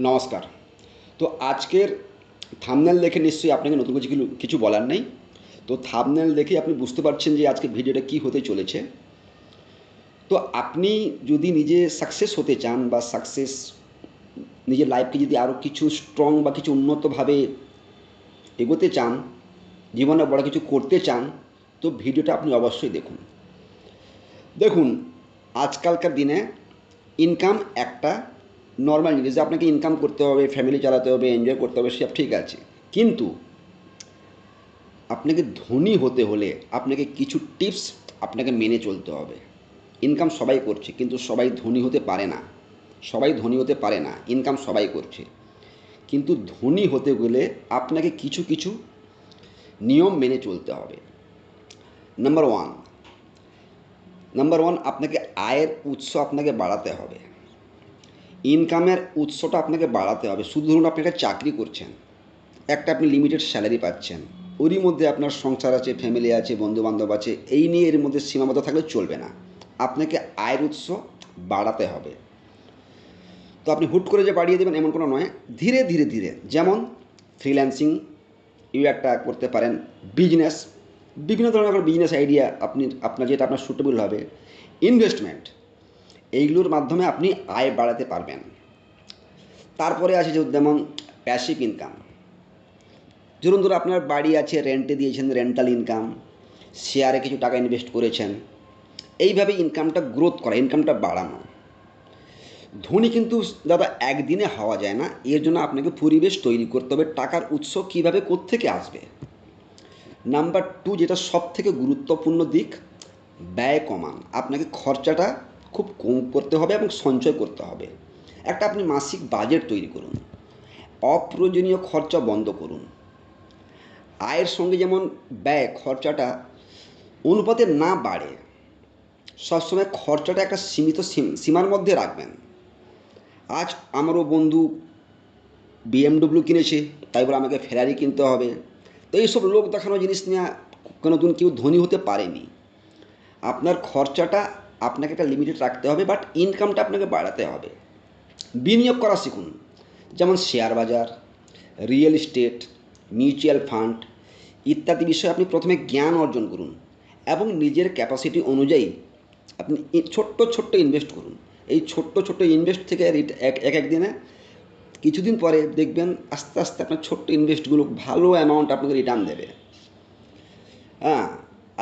নমস্কার। তো আজকের থামনেল দেখে নিশ্চয়ই আপনাকে নতুন কিছু কিছু- বলার নেই। তো থামনেল দেখে আপনি বুঝতে পারছেন যে আজকে ভিডিওটা কী হতে চলেছে। তো আপনি যদি নিজে সাকসেস হতে চান বা সাকসেস নিজের লাইফকে যদি আরও কিছু স্ট্রং বা কিছু উন্নতভাবে এগোতে চান, জীবনে বড় কিছু করতে চান, তো ভিডিওটা আপনি অবশ্যই দেখুন। দেখুন, আজকালকার দিনে ইনকাম একটা নর্মাল জিনিস, যে আপনাকে ইনকাম করতে হবে ফ্যামিলি চালাতে হবে এনজয় করতে হবে সব ঠিক আছে। কিন্তু আপনাকে ধনী হতে হলে আপনাকে কিছু টিপস আপনাকে মেনে চলতে হবে। ইনকাম সবাই করছে, কিন্তু সবাই ধনী হতে পারে না। সবাই ধনী হতে পারে না ইনকাম সবাই করছে। কিন্তু ধনী হতে গেলে আপনাকে কিছু কিছু নিয়ম মেনে চলতে হবে। নাম্বার ওয়ান নাম্বার ওয়ান আপনাকে আয়ের উৎস আপনাকে বাড়াতে হবে। ইনকামের উৎসটা আপনাকে বাড়াতে হবে। শুধু ধরুন আপনি একটা চাকরি করছেন, একটা আপনি লিমিটেড স্যালারি পাচ্ছেন, ওরই মধ্যে আপনার সংসার আছে ফ্যামিলি আছে, বন্ধুবান্ধব আছে, এই নিয়ে এর মধ্যে সীমাবদ্ধ থাকলে চলবে না। আপনাকে আয়ের উৎস বাড়াতে হবে। তো আপনি হুট করে যে বাড়িয়ে দেবেন এমন কোনো নয়, ধীরে ধীরে ধীরে, যেমন ফ্রিল্যান্সিং ইউ একটা করতে পারেন বিজনেস বিভিন্ন ধরনের বিজনেস আইডিয়া আপনি, আপনার যেটা আপনার সুটেবল হবে ইনভেস্টমেন্ট এইগুলোর মাধ্যমে আপনি আয় বাড়াতে পারবেন। তারপরে আছে যেমন প্যাসিভ ইনকাম ধরুন ধরুন আপনার বাড়ি আছে রেন্টে দিয়েছেন রেন্টাল ইনকাম শেয়ারে কিছু টাকা ইনভেস্ট করেছেন। এইভাবে ইনকামটা গ্রোথ করা ইনকামটা বাড়ানো। ধনী কিন্তু দাদা একদিনে হওয়া যায় না, এর জন্য আপনাকে পরিবেশ তৈরি করতে হবে, টাকার উৎস কীভাবে কোত্থেকে আসবে। নাম্বার টু যেটা সব থেকে গুরুত্বপূর্ণ দিক, ব্যয় কমান। আপনাকে খরচাটা খুব কম করতে হবে এবং সঞ্চয় করতে হবে। একটা আপনি মাসিক বাজেট তৈরি করুন। অপ্রয়োজনীয় খরচা বন্ধ করুন। আয়ের সঙ্গে যেমন ব্যয়, খরচাটা অনুপাতে না বাড়ে, সবসময় খরচাটা একটা সীমিত সীমার মধ্যে রাখবেন। আজ আমারও বন্ধু বিএমডব্লিউ কিনেছে, তাই বলে আমাকে ফেরারি কিনতে হবে। তো এইসব লোক দেখানো জিনিস নিয়ে কোনো দিন কেউ ধনী হতে পারেনি। আপনার খরচাটা আপনাকে একটা লিমিটেড রাখতে হবে বাট ইনকামটা আপনাকে বাড়াতে হবে। বিনিয়োগ করা শিখুন। যেমন শেয়ার বাজার রিয়েল এস্টেট মিউচুয়াল ফান্ড ইত্যাদি বিষয়ে আপনি প্রথমে জ্ঞান অর্জন করুন এবং নিজের ক্যাপাসিটি অনুযায়ী আপনি ছোট্ট ছোট্ট ইনভেস্ট করুন। এই ছোট্ট ছোট্ট ইনভেস্ট থেকে এক এক দিনে কিছুদিন পরে দেখবেন আস্তে আস্তে আপনার ছোট্ট ইনভেস্টগুলো ভালো অ্যামাউন্ট আপনাকে রিটার্ন দেবে। হ্যাঁ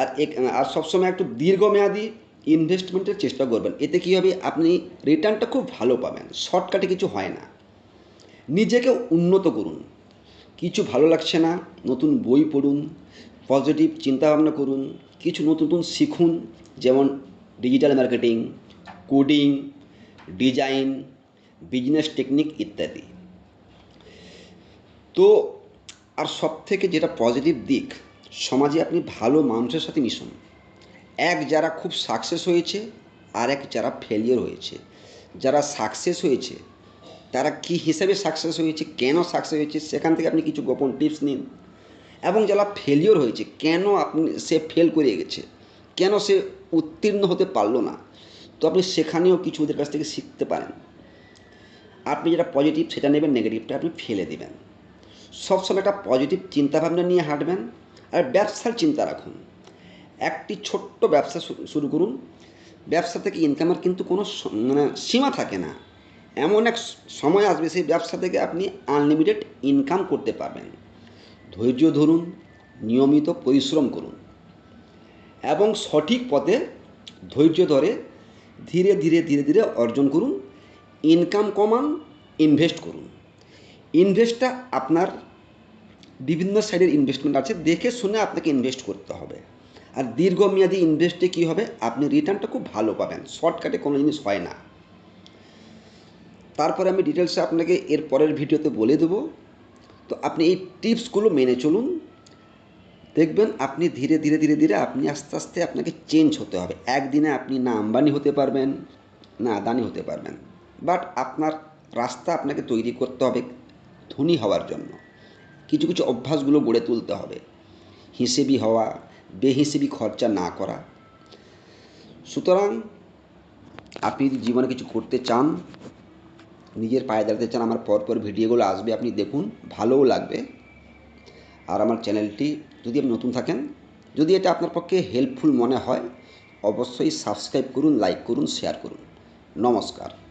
আর এক, আর সবসময় একটু দীর্ঘমেয়াদী ইনভেস্টমেন্টের চেষ্টা করবেন। এতে কী হবে? আপনি রিটার্নটা খুব ভালো পাবেন। শর্টকাটে কিছু হয় না। নিজেকে উন্নত করুন। কিছু ভালো লাগছে না, নতুন বই পড়ুন পজিটিভ চিন্তাভাবনা করুন, কিছু নতুন নতুন শিখুন, যেমন digital marketing coding design business technique ইত্যাদি। তো, আর সব থেকে যেটা পজিটিভ দিক, সমাজে আপনি ভালো মানুষের সাথে মিশুন। এক যারা খুব সাকসেস হয়েছে আর এক যারা ফেলিয়ার হয়েছে। যারা সাকসেস হয়েছে, তারা কি হিসাবে সাকসেস হয়েছে, কেন সাকসেস হয়েছে, সেখান থেকে আপনি কিছু গোপন টিপস নিন। এবং যারা ফেলিওর হয়েছে, কেন আপনি সে ফেল করে গেছে? কেন সে উত্তীর্ণ হতে পারল না? তো আপনি সেখানেও কিছু ওদের কাছ থেকে শিখতে পারেন। আপনি যেটা পজিটিভ সেটা নেবেন নেগেটিভটা আপনি ফেলে দেবেন। সবসময় একটা পজিটিভ চিন্তাভাবনা নিয়ে হাঁটবেন, আর ব্যবসার চিন্তা রাখুন। একটি ছোট্ট ব্যবসা শুরু করুন। ব্যবসা থেকে ইনকামের কিন্তু কোনো মানে সীমা থাকে না। এমন এক সময় আসবে, সেই ব্যবসা থেকে আপনি আনলিমিটেড ইনকাম করতে পারবেন। ধৈর্য ধরুন, নিয়মিত পরিশ্রম করুন। এবং সঠিক পথে ধৈর্য ধরে ধীরে ধীরে ধীরে ধীরে অর্জন করুন। ইনকাম কমান ইনভেস্ট করুন। ইনভেস্টটা আপনার বিভিন্ন সাইডের ইনভেস্টমেন্ট আছে। দেখে শুনে আপনাকে ইনভেস্ট করতে হবে। আর দীর্ঘমেয়াদী ইনভেস্টে কী হবে? আপনি রিটার্নটা খুব ভালো পাবেন। শর্টকাটে কোনো জিনিস হয় না। তারপরে আমি ডিটেলসে আপনাকে এর পরের ভিডিওতে বলে দেবো। তো আপনি এই টিপসগুলো মেনে চলুন। দেখবেন আপনি ধীরে ধীরে ধীরে ধীরে আপনি আস্তে আস্তে আপনাকে চেঞ্জ হতে হবে। একদিনে আপনি না আম্বানি হতে পারবেন, না আদানি হতে পারবেন। বাট আপনার রাস্তা আপনাকে তৈরি করতে হবে ধনী হওয়ার জন্য। কিছু কিছু অভ্যাসগুলো গড়ে তুলতে হবে। হিসেবি হওয়া, বেহিসেবি খরচা না করা। সুতরাং আপনি যদি জীবনে কিছু করতে চান, নিজের পায়ে দাঁড়াতে চান, আমার পরপর ভিডিওগুলো আসবে, আপনি দেখুন, ভালোও লাগবে। আর আমার চ্যানেলটি যদি আপনি নতুন থাকেন, যদি এটা আপনার পক্ষে হেল্পফুল মনে হয়, অবশ্যই সাবস্ক্রাইব করুন লাইক করুন শেয়ার করুন। নমস্কার।